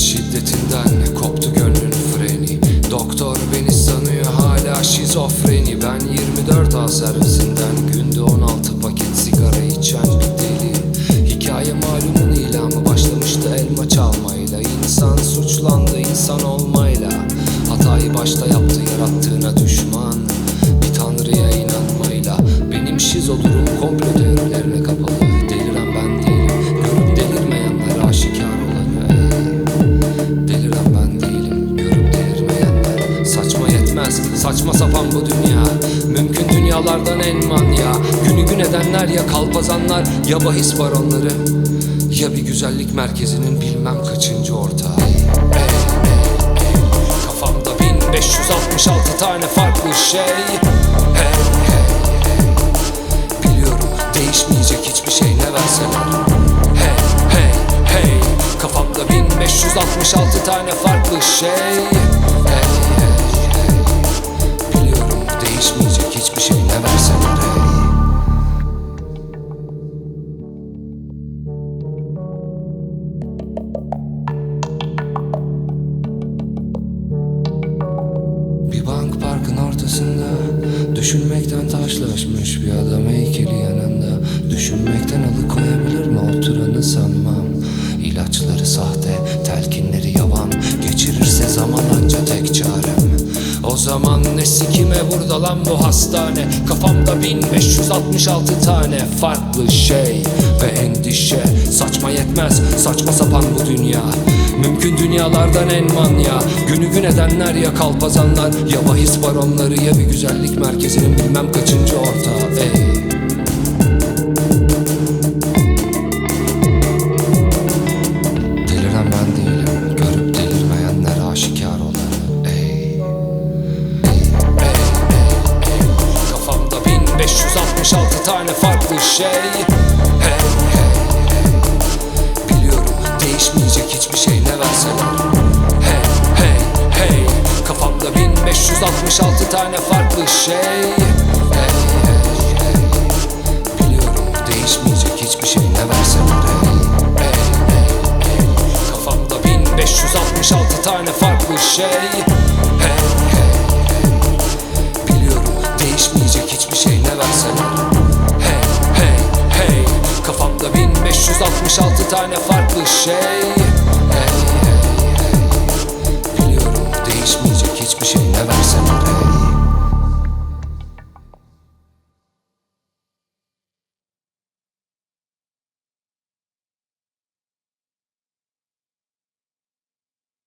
şiddetinden koptu gönlün freni. Doktor beni sanıyor hala şizofreni. Ben 24 Azer izinden günde 16 paket sigara içen bir deli. Hikaye malumun ilamı başlamıştı elma çalmayla. İnsan suçlandı insan olmayla. Hatayı başta yaptı yarattığına düşman. Bir tanrıya inanmayla. Benim şizo durum komplo teorilerine kapalı. Saçma sapan bu dünya. Mümkün dünyalardan en manya. Günü gün edenler ya kalpazanlar Ya bahis baronları. Ya bir güzellik merkezinin bilmem kaçıncı ortağı. Ey, ey, ey. Kafamda 1566 tane farklı şey. Hey hey hey. Biliyorum değişmeyecek hiçbir şey ne verseler Hey hey hey. Kafamda 1566 tane farklı şey. Hey hey hey değişmeyecek hiçbir şey ne verseler hey Bir bank parkın ortasında Düşünmekten taşlaşmış bir adam heykeli yanında. Düşünmekten alıkoyabilir mi oturanı sanmam? İlaçları sahte, telkinleri yavan zaman ne sikime burada lan bu hastane. Kafamda 1566 tane farklı şey Ve endişe. Saçma yetmez saçma sapan bu dünya. Mümkün dünyalardan en manya. Günü gün edenler ya kalpazanlar. Ya bahis baronları ya bir güzellik merkezinin bilmem kaçıncı ortağı. Ey 1566 tane farklı şey. Hey hey hey. Biliyorum değişmeyecek hiçbir şey ne verseler Hey hey hey. Kafamda 1566 tane farklı şey. Hey hey hey. Biliyorum değişmeyecek hiçbir şey ne verseler hey hey hey Kafamda 1566 tane farklı şey 66 tane farklı şey.